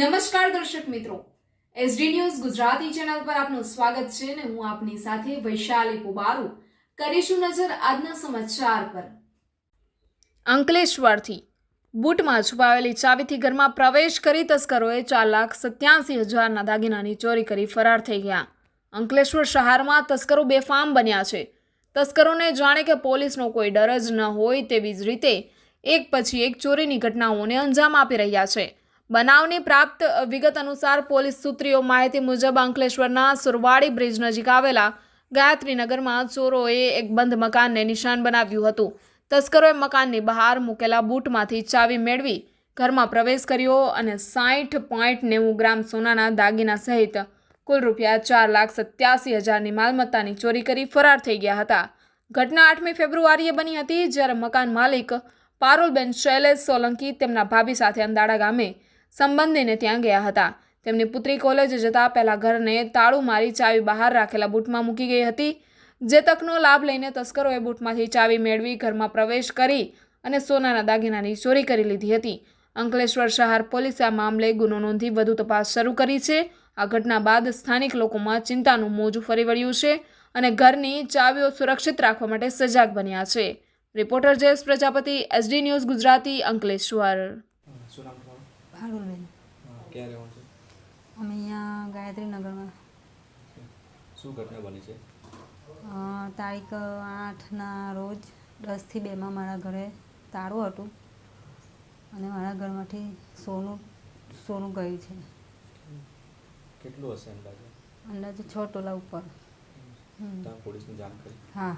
નમસ્કાર દર્શક મિત્રો. એસડી ન્યૂઝ ગુજરાતી ચેનલ પર આપનું સ્વાગત છે ને હું આપની સાથે વૈશાલી પુબારુ. કરીશું નજર આજના સમાચાર પર. અંકલેશ્વરથી બૂટમાં છુપાવેલી ચાવીથી ઘરમાં પ્રવેશ કરી તસ્કરોએ ચાર લાખ સત્યાસી હજારના દાગીનાની ચોરી કરી ફરાર થઈ ગયા. અંકલેશ્વર શહેરમાં તસ્કરો બેફામ બન્યા છે. તસ્કરોને જાણે કે પોલીસનો કોઈ ડર જ ન હોય તેવી જ રીતે એક પછી એક ચોરીની ઘટનાઓને અંજામ આપી રહ્યા છે. બનાવની પ્રાપ્ત વિગત અનુસાર પોલીસ સૂત્રીઓ માહિતી મુજબ અંકલેશ્વરના સુરવાડી બ્રિજ નજીક આવેલા ગાયત્રીનગરમાં ચોરોએ એક બંધ મકાનને નિશાન બનાવ્યું હતું. તસ્કરોએ મકાનની બહાર મૂકેલા બૂટમાંથી ચાવી મેળવી ઘરમાં પ્રવેશ કર્યો અને સાઠ પોઈન્ટ નેવું ગ્રામ સોનાના દાગીના સહિત કુલ રૂપિયા ચાર લાખ સત્યાસી હજારની માલમત્તાની ચોરી કરી ફરાર થઈ ગયા હતા. ઘટના આઠમી ફેબ્રુઆરીએ બની હતી, જ્યારે મકાન માલિક પારુલબેન શૈલેષ સોલંકી તેમના ભાભી સાથે અંદાડા ગામે સંબંધીને ત્યાં ગયા હતા. તેમની પુત્રી કોલેજે જતા પહેલાં ઘરને તાળું મારી ચાવી બહાર રાખેલા બૂટમાં મૂકી ગઈ હતી. જે તકનો લાભ લઈને તસ્કરોએ બૂટમાંથી ચાવી મેળવી ઘરમાં પ્રવેશ કરી અને સોનાના દાગીનાની ચોરી કરી લીધી હતી. અંકલેશ્વર શહેર પોલીસે આ મામલે ગુનો નોંધી વધુ તપાસ શરૂ કરી છે. આ ઘટના બાદ સ્થાનિક લોકોમાં ચિંતાનું મોજું ફરી વળ્યું છે અને ઘરની ચાવીઓ સુરક્ષિત રાખવા માટે સજાગ બન્યા છે. Reporter Jayesh Prajapati, SD News Gujarati, Ankleshwar. શું નામ તમારું ભારુલબેન હા, ક્યાં રહેવાનું છે? અમે અહીંયા ગાયત્રીનગરમાં. શું ઘટના બની છે? તારીખ આઠના રોજ દસથી બેમાં મારા ઘરે તાળું હતું. અને મારા ઘરમાંથી સોનું સોનું ગયું છે. કેટલું હશે અંદાજે? અંદાજે છ તોલા ઉપર. પોલીસને જાણ કરી? હા.